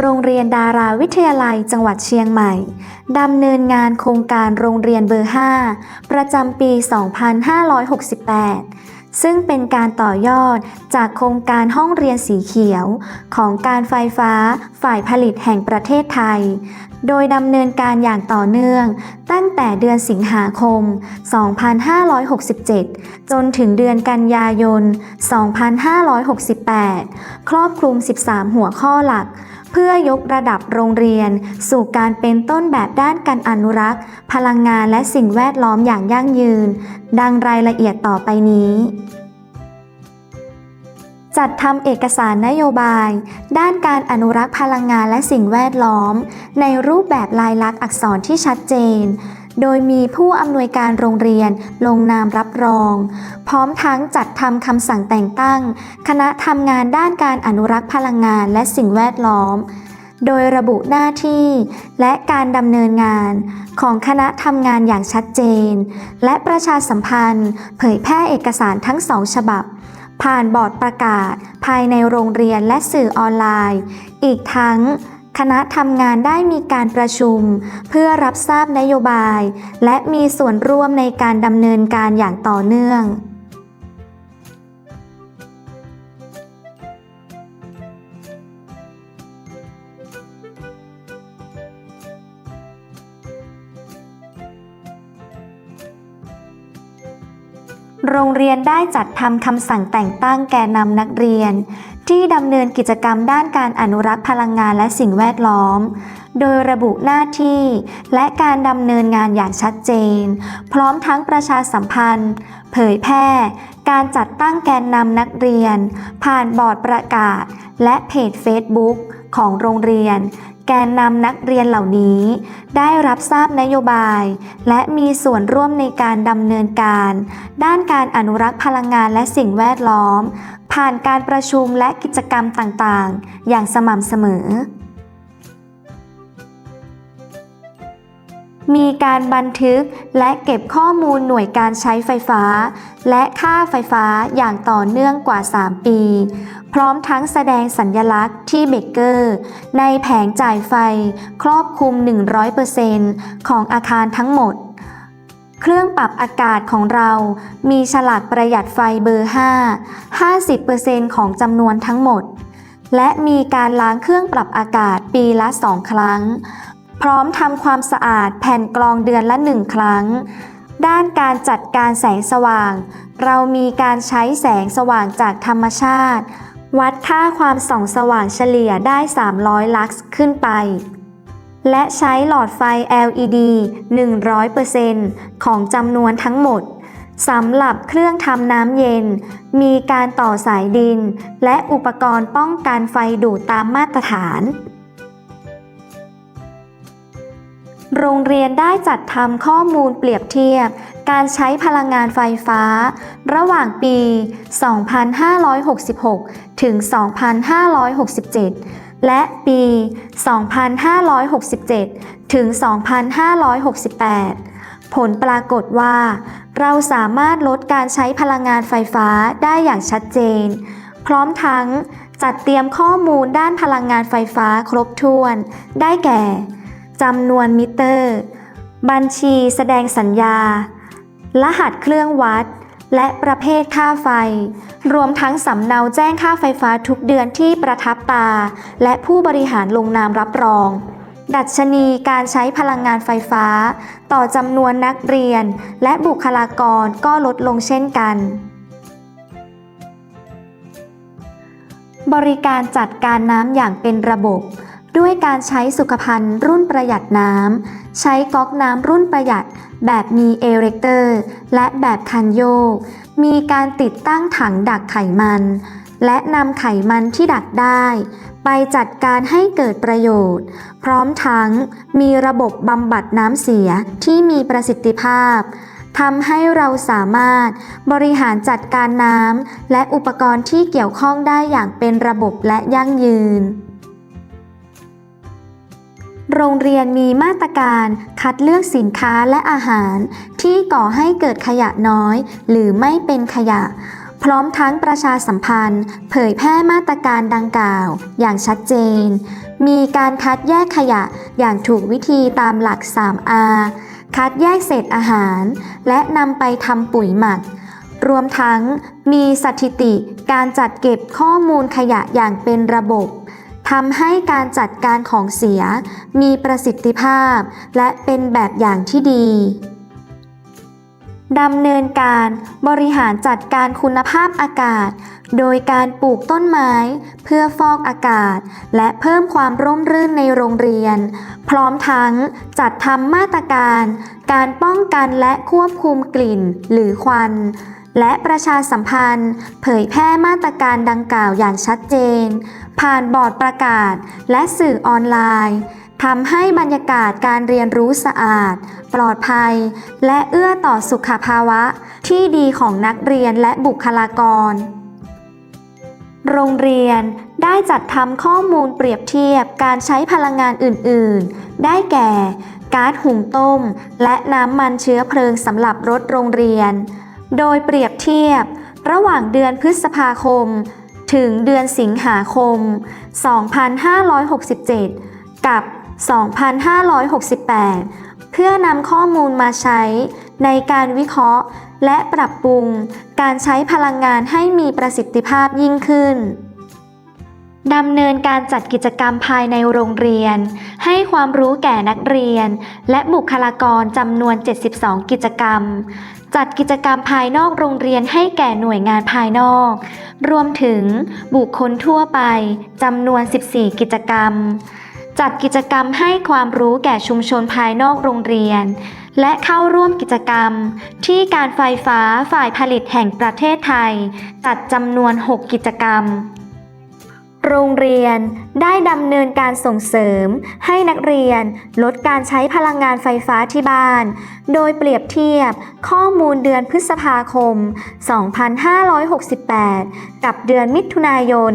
โรงเรียนดาราวิทยาลัยจังหวัดเชียงใหม่ดำเนินงานโครงการโรงเรียนเบอร์ 5 ประจำปี 2568 ซึ่งเป็นการต่อยอดจากโครงการห้องเรียนสีเขียว ของการไฟฟ้าฝ่ายผลิตแห่งประเทศไทย โดยดำเนินการอย่างต่อเนื่อง ตั้งแต่เดือนสิงหาคม 2567 จนถึงเดือนกันยายน 2568 ครอบคลุม 13 หัวข้อหลัก เพื่อยกระดับโรงเรียน สู่การเป็นต้นแบบด้านการอนุรักษ์ พลังงานและสิ่งแวดล้อมอย่างยั่งยืน ดังรายละเอียดต่อไปนี้จัดทำเอกสารนโยบาย ด้านการอนุรักษ์พลังงานและสิ่งแวดล้อม ในรูปแบบลายลักษณ์อักษรที่ชัดเจน โดยมีผู้อำนวยการโรงเรียนลงนามรับรอง พร้อมทั้งจัดทำคำสั่งแต่งตั้ง คณะทำงานด้านการอนุรักษ์พลังงานและสิ่งแวดล้อม โดยระบุหน้าที่และการดำเนินงานของคณะทำงานอย่างชัดเจน และประชาสัมพันธ์ เผยแพร่เอกสารทั้งสองฉบับผ่านบอร์ดประกาศ ภายในโรงเรียนและสื่อออนไลน์ อีกทั้ง คณะทำงานได้มีการประชุม เพื่อรับทราบนโยบาย และมีส่วนร่วมในการดำเนินการอย่างต่อเนื่องโรงเรียนได้จัดทำคำสั่งแต่งตั้งแก่นำนักเรียน ที่ดำเนินกิจกรรมด้านการอนุรักษ์พลังงานและสิ่งแวดล้อม โดยระบุหน้าที่ และการดำเนินงานอย่างชัดเจน พร้อมทั้งประชาสัมพันธ์ เผยแพร่ การจัดตั้งแกนนำนักเรียน ผ่านบอร์ดประกาศ และเพจ Facebook ของโรงเรียน แกนนำนักเรียนเหล่านี้ ได้รับทราบนโยบาย และมีส่วนร่วมในการดำเนินการ ด้านการอนุรักษ์พลังงานและสิ่งแวดล้อม ผ่านการประชุมและกิจกรรมต่างๆ อย่างสม่ำเสมอ มีการบันทึกและเก็บข้อมูลหน่วยการใช้ไฟฟ้า และค่าไฟฟ้าอย่างต่อเนื่องกว่า 3 ปี พร้อมทั้งแสดงสัญญลักษณ์ที่เบเกอร์ ในแผงจ่ายไฟ ครอบคลุม 100%ของอาคารทั้งหมด เครื่องปรับอากาศของเรา มีฉลากประหยัดไฟเบอร์ 5 50%ของจำนวนทั้งหมดและมีการล้างเครื่องปรับอากาศปีละ 2 ครั้ง พร้อมทำความสะอาดแผ่นกรองเดือนละหนึ่งครั้ง ด้านการจัดการแสงสว่าง เรามีการใช้แสงสว่างจากธรรมชาติ วัดค่าความส่องสว่างเฉลี่ยได้ 300 ลักซ์ขึ้นไป และใช้หลอดไฟ LED 100%ของจำนวนทั้งหมดสำหรับเครื่องทำน้ำเย็น มีการต่อสายดิน และอุปกรณ์ป้องกันไฟดูดตามมาตรฐาน โรงเรียนได้จัดทำข้อมูลเปรียบเทียบ การใช้พลังงานไฟฟ้า ระหว่างปี 2566 ถึง 2567 และปี 2567 ถึง 2568 ผลปรากฏว่า เราสามารถลดการใช้พลังงานไฟฟ้าได้อย่างชัดเจน พร้อมทั้งจัดเตรียมข้อมูลด้านพลังงานไฟฟ้าครบถ้วน ได้แก่ จำนวนมิเตอร์ บัญชีแสดงสัญญา รหัสเครื่องวัด และประเภทค่าไฟ รวมทั้งสำเนาแจ้งค่าไฟฟ้าทุกเดือนที่ประทับตา และผู้บริหารลงนามรับรอง ดัชนีการใช้พลังงานไฟฟ้า ต่อจำนวนนักเรียน และบุคลากรก็ลดลงเช่นกันบริการจัดการน้ำอย่างเป็นระบบ ด้วยการใช้สุขภัณฑ์รุ่นประหยัดน้ำ ใช้ก๊อกน้ำรุ่นประหยัด แบบมีเอเรกเตอร์ และแบบคันโยก มีการติดตั้งถังดักไขมัน และนำไขมันที่ดักได้ ไปจัดการให้เกิดประโยชน์ พร้อมทั้งมีระบบบำบัดน้ำเสียที่มีประสิทธิภาพทำให้เราสามารถบริหารจัดการน้ำและอุปกรณ์ที่เกี่ยวข้องได้อย่างเป็นระบบและยั่งยืน โรงเรียนมีมาตรการคัดเลือกสินค้าและอาหาร ที่ก่อให้เกิดขยะน้อย หรือไม่เป็นขยะ พร้อมทั้งประชาสัมพันธ์ เผยแพร่มาตรการดังกล่าว อย่างชัดเจน มีการคัดแยกขยะอย่างถูกวิธีตามหลัก 3R คัดแยกเศษอาหาร และนำไปทำปุ๋ยหมักรวมทั้งมีสถิติการจัดเก็บข้อมูลขยะอย่างเป็นระบบ ทำให้การจัดการของเสียมีประสิทธิภาพ และเป็นแบบอย่างที่ดีดำเนินการบริหารจัดการคุณภาพอากาศ โดยการปลูกต้นไม้เพื่อฟอกอากาศ และเพิ่มความร่มรื่นในโรงเรียน พร้อมทั้งจัดทำมาตรการ การป้องกันและควบคุมกลิ่นหรือควัน และประชาสัมพันธ์ เผยแพร่มาตรการดังกล่าวอย่างชัดเจน ผ่านบอร์ดประกาศ และสื่อออนไลน์ทำให้บรรยากาศการเรียนรู้สะอาด ปลอดภัย และเอื้อต่อสุขภาวะที่ดีของนักเรียนและบุคลากร โรงเรียนได้จัดทำข้อมูลเปรียบเทียบการใช้พลังงานอื่น ๆ ได้แก่ ก๊าซหุงต้ม และน้ำมันเชื้อเพลิงสำหรับรถโรงเรียน โดยเปรียบเทียบ ระหว่างเดือนพฤษภาคม ถึงเดือนสิงหาคม 2567 กับ 2568 เพื่อนำข้อมูลมาใช้ในการวิเคราะห์ และปรับปรุงการใช้พลังงานให้มีประสิทธิภาพยิ่งขึ้นดำเนินการจัดกิจกรรมภายในโรงเรียน ให้ความรู้แก่นักเรียน และบุคลากรจำนวน 72 กิจกรรม จัดกิจกรรมภายนอกโรงเรียนให้แก่หน่วยงานภายนอก รวมถึงบุคคลทั่วไปจำนวน 14 กิจกรรม จัดกิจกรรมให้ความรู้แก่ชุมชนภายนอกโรงเรียน และเข้าร่วมกิจกรรม ที่การไฟฟ้าฝ่ายผลิตแห่งประเทศไทย จัดจำนวน 6 กิจกรรม โรงเรียนได้ดำเนินการส่งเสริม ให้นักเรียนลดการใช้พลังงานไฟฟ้าที่บ้าน โดยเปรียบเทียบข้อมูลเดือนพฤษภาคม 2568 กับเดือนมิถุนายน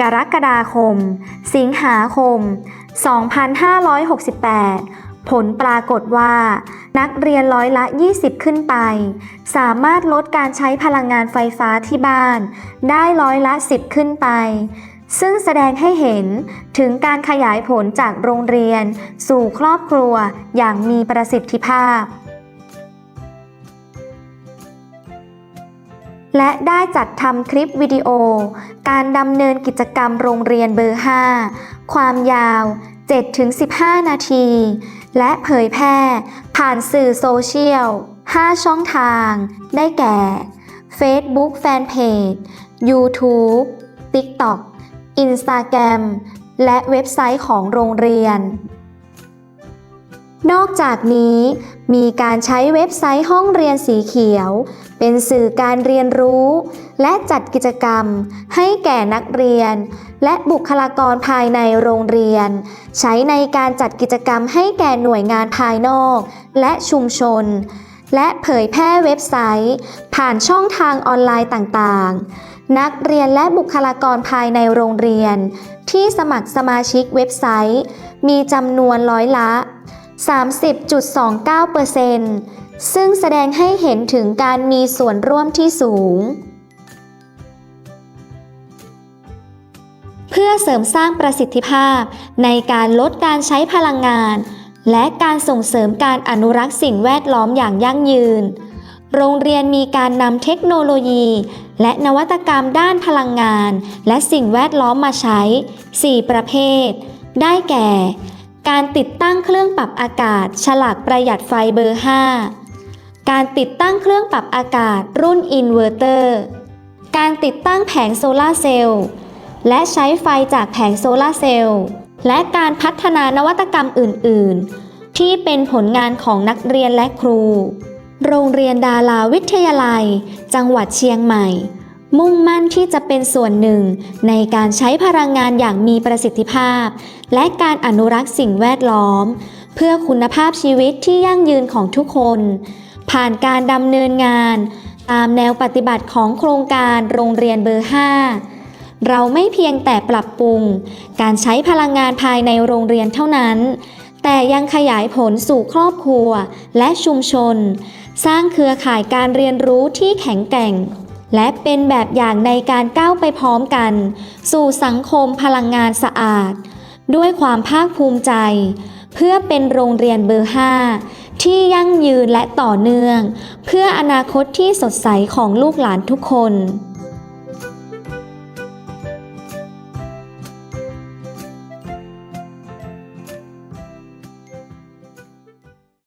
กรกฎาคม สิงหาคม 2568ผลปรากฏว่า นักเรียนร้อยละ 20 ขึ้นไป สามารถลดการใช้พลังงานไฟฟ้าที่บ้าน ได้ร้อยละ 10 ขึ้นไป ซึ่งแสดงให้เห็นถึงการขยายผลจากโรงเรียน สู่ครอบครัวอย่างมีประสิทธิภาพ และได้จัดทำคลิปวิดีโอ การดำเนินกิจกรรมโรงเรียนเบอร์ 5 ความยาว 7-15 นาที และเผยแพร่ผ่านสื่อโซเชียล 5 ช่องทาง ได้แก่ Facebook Fanpage YouTube TikTok Instagram และเว็บไซต์ของโรงเรียน นอกจากนี้มีการใช้เว็บไซต์ห้องเรียนสีเขียว เป็นสื่อการเรียนรู้ และจัดกิจกรรม ให้แก่นักเรียน และบุคลากรภายในโรงเรียน ใช้ในการจัดกิจกรรมให้แก่หน่วยงานภายนอก และชุมชน และเผยแพร่เว็บไซต์ ผ่านช่องทางออนไลน์ต่างๆ นักเรียนและบุคลากรภายในโรงเรียน ที่สมัครสมาชิกเว็บไซต์ มีจำนวนร้อยละ 30.29%ซึ่งแสดงให้เห็นถึงการมีส่วนร่วมที่สูง เพื่อเสริมสร้างประสิทธิภาพในการลดการใช้พลังงาน และการส่งเสริมการอนุรักษ์สิ่งแวดล้อมอย่างยั่งยืน โรงเรียนมีการนำเทคโนโลยี และนวัตกรรมด้านพลังงาน และสิ่งแวดล้อมมาใช้ 4 ประเภท ได้แก่ การติดตั้งเครื่องปรับอากาศ ฉลากประหยัดไฟเบอร์ 5 การติดตั้งเครื่องปรับอากาศรุ่นอินเวอร์เตอร์ การติดตั้งแผงโซลาร์เซลล์ และใช้ไฟจากแผงโซลาร์เซลล์ และการพัฒนานวัตกรรมอื่น ๆ ที่เป็นผลงานของนักเรียนและครู โรงเรียนดาราวิทยาลัย จังหวัดเชียงใหม่ มุ่งมั่นที่จะเป็นส่วนหนึ่งในการใช้พลังงานอย่างมีประสิทธิภาพ และการอนุรักษ์สิ่งแวดล้อม เพื่อคุณภาพชีวิตที่ยั่งยืนของทุกคน ผ่านการดำเนินงาน ตามแนวปฏิบัติของโครงการโรงเรียนเบอร์ 5 เราไม่เพียงแต่ปรับปรุง การใช้พลังงานภายในโรงเรียนเท่านั้น แต่ยังขยายผลสู่ครอบครัวและชุมชน สร้างเครือข่ายการเรียนรู้ที่แข็งแกร่ง และเป็นแบบอย่างในการก้าวไปพร้อมกัน สู่สังคมพลังงานสะอาด ด้วยความภาคภูมิใจ เพื่อเป็นโรงเรียนเบอร์ 5 ที่ยั่งยืนและต่อเนื่อง เพื่ออนาคตที่สดใสของลูกหลานทุกคน